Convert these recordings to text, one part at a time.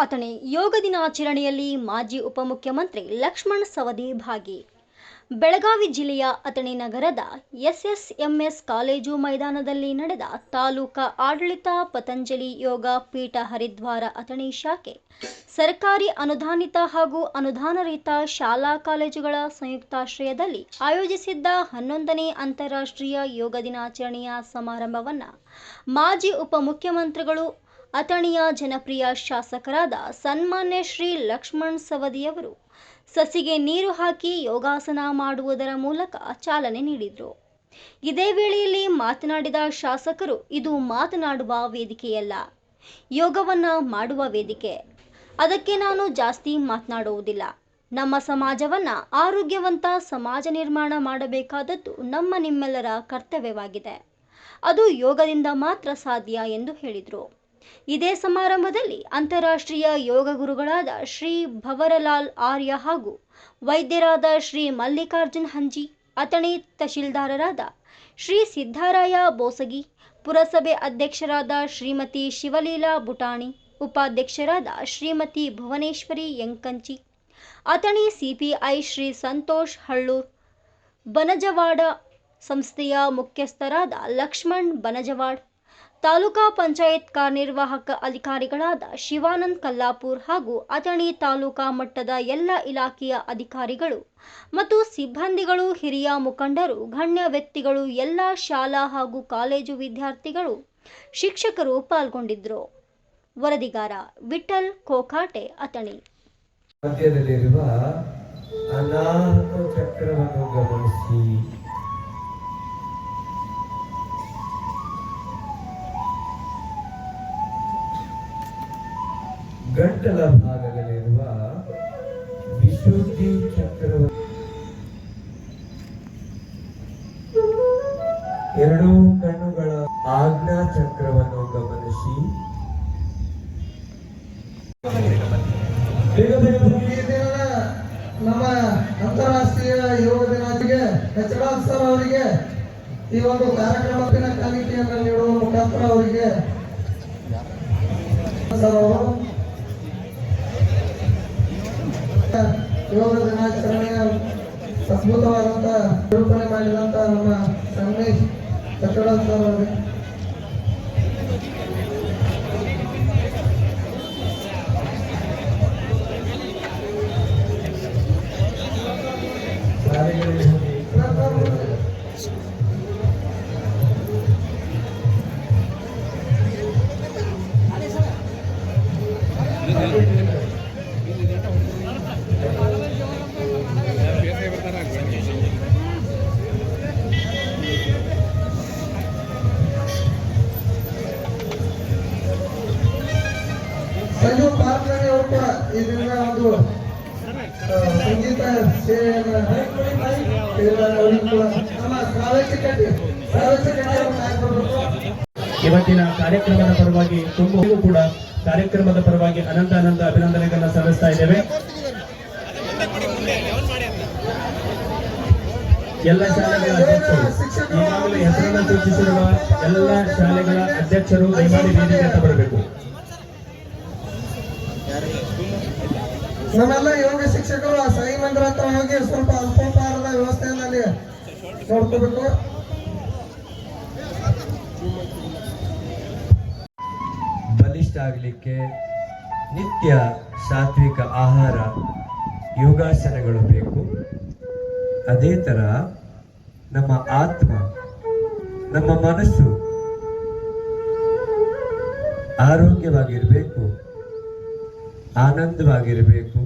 ಅಥಣಿ ಯೋಗ ದಿನಾಚರಣೆಯಲ್ಲಿ ಮಾಜಿ ಉಪಮುಖ್ಯಮಂತ್ರಿ ಲಕ್ಷ್ಮಣ್ ಸವದಿ ಭಾಗಿ. ಬೆಳಗಾವಿ ಜಿಲ್ಲೆಯ ಅಥಣಿ ನಗರದ ಎಸ್ಎಸ್ಎಂಎಸ್ ಕಾಲೇಜು ಮೈದಾನದಲ್ಲಿ ನಡೆದ ತಾಲೂಕಾ ಆಡಳಿತ ಪತಂಜಲಿ ಯೋಗ ಪೀಠ ಹರಿದ್ವಾರ ಅಥಣಿ ಶಾಖೆ, ಸರ್ಕಾರಿ ಅನುದಾನಿತ ಹಾಗೂ ಅನುದಾನರಹಿತ ಶಾಲಾ ಕಾಲೇಜುಗಳ ಸಂಯುಕ್ತಾಶ್ರಯದಲ್ಲಿ ಆಯೋಜಿಸಿದ್ದ ಹನ್ನೊಂದನೇ ಅಂತಾರಾಷ್ಟ್ರೀಯ ಯೋಗ ದಿನಾಚರಣೆಯ ಸಮಾರಂಭವನ್ನು ಮಾಜಿ ಉಪಮುಖ್ಯಮಂತ್ರಿಗಳು ಅಥಣಿಯ ಜನಪ್ರಿಯ ಶಾಸಕರಾದ ಸನ್ಮಾನ್ಯ ಶ್ರೀ ಲಕ್ಷ್ಮಣ್ ಸವದಿಯವರು ಸಸಿಗೆ ನೀರು ಹಾಕಿ ಯೋಗಾಸನ ಮಾಡುವುದರ ಮೂಲಕ ಚಾಲನೆ ನೀಡಿದರು. ಇದೇ ವೇಳೆಯಲ್ಲಿ ಮಾತನಾಡಿದ ಶಾಸಕರು, ಇದು ಮಾತನಾಡುವ ವೇದಿಕೆಯಲ್ಲ, ಯೋಗವನ್ನ ಮಾಡುವ ವೇದಿಕೆ. ಅದಕ್ಕೆ ನಾನು ಜಾಸ್ತಿ ಮಾತನಾಡುವುದಿಲ್ಲ. ನಮ್ಮ ಸಮಾಜವನ್ನ ಆರೋಗ್ಯವಂತ ಸಮಾಜ ನಿರ್ಮಾಣ ಮಾಡಬೇಕಾದದ್ದು ನಮ್ಮ ನಿಮ್ಮೆಲ್ಲರ ಕರ್ತವ್ಯವಾಗಿದೆ. ಅದು ಯೋಗದಿಂದ ಮಾತ್ರ ಸಾಧ್ಯ ಎಂದು ಹೇಳಿದರು. ಇದೇ ಸಮಾರಂಭದಲ್ಲಿ ಅಂತಾರಾಷ್ಟ್ರೀಯ ಯೋಗ ಗುರುಗಳಾದ ಶ್ರೀ ಭವರಲಾಲ್ ಆರ್ಯ ಹಾಗೂ ವೈದ್ಯರಾದ ಶ್ರೀ ಮಲ್ಲಿಕಾರ್ಜುನ್ ಹಂಜಿ, ಅಥಣಿ ತಹಶೀಲ್ದಾರರಾದ ಶ್ರೀ ಸಿದ್ದರಾಯ ಬೋಸಗಿ, ಪುರಸಭೆ ಅಧ್ಯಕ್ಷರಾದ ಶ್ರೀಮತಿ ಶಿವಲೀಲಾ ಬುಟಾಣಿ ಉಪಾಧ್ಯಕ್ಷರಾದ ಶ್ರೀಮತಿ ಭುವನೇಶ್ವರಿ ಯಂಕಂಚಿ ಅಥಣಿ ಸಿಪಿಐ ಶ್ರೀ ಸಂತೋಷ್ ಹಳ್ಳೂರ್, ಬನಜವಾಡ ಸಂಸ್ಥೆಯ ಮುಖ್ಯಸ್ಥರಾದ ಲಕ್ಷ್ಮಣ್ ಬನಜವಾಡ್ ತಾಲೂಕಾ ಪಂಚಾಯತ್ ಕಾರ್ಯನಿರ್ವಾಹಕ ಅಧಿಕಾರಿಗಳಾದ ಶಿವಾನಂದ್ ಕಲ್ಲಾಪುರ್ ಹಾಗೂ ಅಥಣಿ ತಾಲೂಕಾ ಮಟ್ಟದ ಎಲ್ಲ ಇಲಾಖೆಯ ಅಧಿಕಾರಿಗಳು ಮತ್ತು ಸಿಬ್ಬಂದಿಗಳು, ಹಿರಿಯ ಮುಖಂಡರು, ಗಣ್ಯ ವ್ಯಕ್ತಿಗಳು, ಎಲ್ಲ ಶಾಲಾ ಹಾಗೂ ಕಾಲೇಜು ವಿದ್ಯಾರ್ಥಿಗಳು, ಶಿಕ್ಷಕರು ಪಾಲ್ಗೊಂಡಿದ್ದರು. ವರದಿಗಾರ ವಿಠಲ್ ಕೋಕಾಟೆ, ಅಥಣಿ. ಚಕ್ರವನ್ನು ಗಮನಿಸಿ. ಗಂಟಲ ಭಾಗದಲ್ಲಿರುವ ವಿಶುದ್ಧಿ ಚಕ್ರ ಎರಡೂ ಕಣ್ಣುಗಳ ಆಜ್ಞಾ ಚಕ್ರವನ್ನು ಗಮನಿಸಿ. ನಮ್ಮ ಅಂತಾರಾಷ್ಟ್ರೀಯ ಯೋಗ ದಿನಾಚರಣೆಗೆ ಎಚ್ ಸರ್ ಅವರಿಗೆ, ಈ ಒಂದು ಕಾರ್ಯಕ್ರಮದ ಕಾಲಿಟಿಯನ್ನು ನೀಡುವ ಮುಖಾಂತರ ಅವರಿಗೆ. ಸರ್, ಅವರು ಅದ್ಭುತವಾದಂತ ನಿರೂಪಣೆ ಮಾಡಿದಂತ ನಮ್ಮ ಸಂಗಮೇಶ್ ಕಟ್ಟಡ ಸರ್ ಅವರಿಗೆ. ಇದರಿಂದ ಒಂದು ಸಂಗೀತ ಇವತ್ತಿನ ಕಾರ್ಯಕ್ರಮದ ಪರವಾಗಿ ತುಂಬು ಕೂಡ ಕಾರ್ಯಕ್ರಮದ ಪರವಾಗಿ ಅನಂತ ಅನಂತ ಅಭಿನಂದನೆಗಳನ್ನ ಸಲ್ಲಿಸ್ತಾ ಇದ್ದೇವೆ. ಎಲ್ಲ ಶಾಲೆಗಳ ಅಧ್ಯಕ್ಷರು, ಈಗಾಗಲೇ ಹೆಸರನ್ನು ಸೂಚಿಸಿರುವ ಎಲ್ಲ ಶಾಲೆಗಳ ಅಧ್ಯಕ್ಷರು ದಯಮಾಡಿ ವೇದಿಕೆ ಬರಬೇಕು. ನಮ್ಮೆಲ್ಲ ಯೋಗ ಶಿಕ್ಷಕರು ಆ ಸಾಯಿ ಮಂದಿರ ಹತ್ರ ಹೋಗಿ ಸ್ವಲ್ಪ ಅಲ್ಪೋಪಹಾರದ ವ್ಯವಸ್ಥೆಯನ್ನು ಅಲ್ಲಿ ನೋಡ್ಕೋಬೇಕು. ಬಲಿಷ್ಠ ಆಗಲಿಕ್ಕೆ ನಿತ್ಯ ಸಾತ್ವಿಕ ಆಹಾರ ಯೋಗಾಸನಗಳು ಬೇಕು. ಅದೇ ಥರ ನಮ್ಮ ಆತ್ಮ, ನಮ್ಮ ಮನಸ್ಸು ಆರೋಗ್ಯವಾಗಿರಬೇಕು. ಆನಂದವಾಗಿರಬೇಕು.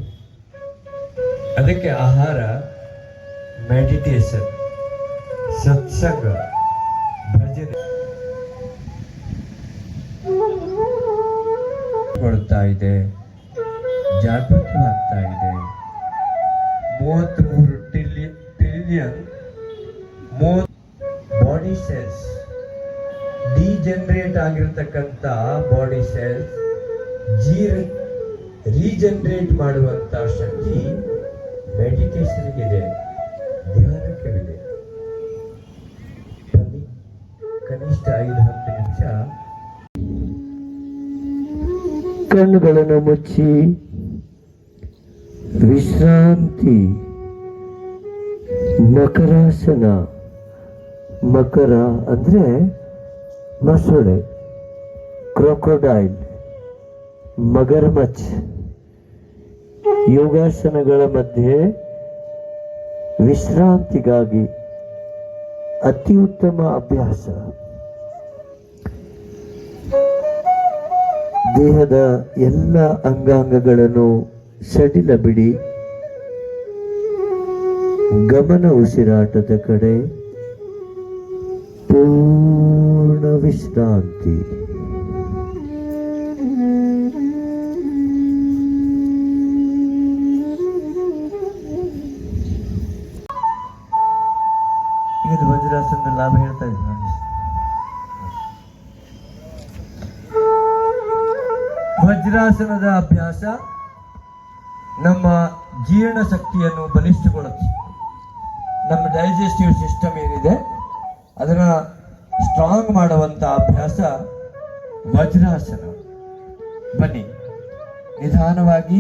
ಅದಕ್ಕೆ ಆಹಾರ ಮೆಡಿಟೇಷನ್ ಸತ್ಸಂಗ, ಭಜನೆ ಕೊಡ್ತಾ ಇದೆ. ಜಾಗೃತವಾಗ್ತಾ ಇದೆ. ಮೂವತ್ತ್ಮೂರು ಟ್ರಿಲಿಯನ್ ಟ್ರಿಲಿಯನ್ ಮೂವತ್ ಬಾಡಿ ಸೆಲ್ಸ್ ಡಿಜನರೇಟ್ ಆಗಿರ್ತಕ್ಕಂಥ ಬಾಡಿ ಸೆಲ್ಸ್ ಜೀರ ರೀಜನರೇಟ್ ಮಾಡುವಂತ ಶಕ್ತಿ ಮೆಡಿಟೇಷನ್ಗಿದೆ ಧ್ಯಾನಕ್ಕಿದೆ ಬನ್ನಿ, ಕನಿಷ್ಠ ಐದು ಹತ್ತು ನಿಮಿಷ. ಕಣ್ಣುಗಳನ್ನು ಮುಚ್ಚಿ, ವಿಶ್ರಾಂತಿ ಮಕರಾಸನ ಮಕರ ಅಂದರೆ ಮೊಸಳೆ, ಕ್ರೊಕೊಡೈಲ್. ಮಗರ್ಮಚ್. ಯೋಗಾಸನಗಳ ಮಧ್ಯೆ ವಿಶ್ರಾಂತಿಗಾಗಿ ಅತಿ ಉತ್ತಮ ಅಭ್ಯಾಸ. ದೇಹದ ಎಲ್ಲ ಅಂಗಾಂಗಗಳನ್ನು ಸಡಿಲ ಬಿಡಿ. ಗಮನ ಉಸಿರಾಟದ ಕಡೆ ಪೂರ್ಣ ವಿಶ್ರಾಂತಿ. ವಜ್ರಾಸನದ ಅಭ್ಯಾಸ ನಮ್ಮ ಜೀರ್ಣ ಶಕ್ತಿಯನ್ನು ಬಲಿಷ್ಠಗೊಳ್ಳುತ್ತೆ ನಮ್ಮ ಡೈಜೆಸ್ಟಿವ್ ಸಿಸ್ಟಮ್ ಏನಿದೆ, ಅದನ್ನು ಸ್ಟ್ರಾಂಗ್ ಮಾಡುವಂಥ ಅಭ್ಯಾಸ ವಜ್ರಾಸನ. ಬನ್ನಿ, ನಿಧಾನವಾಗಿ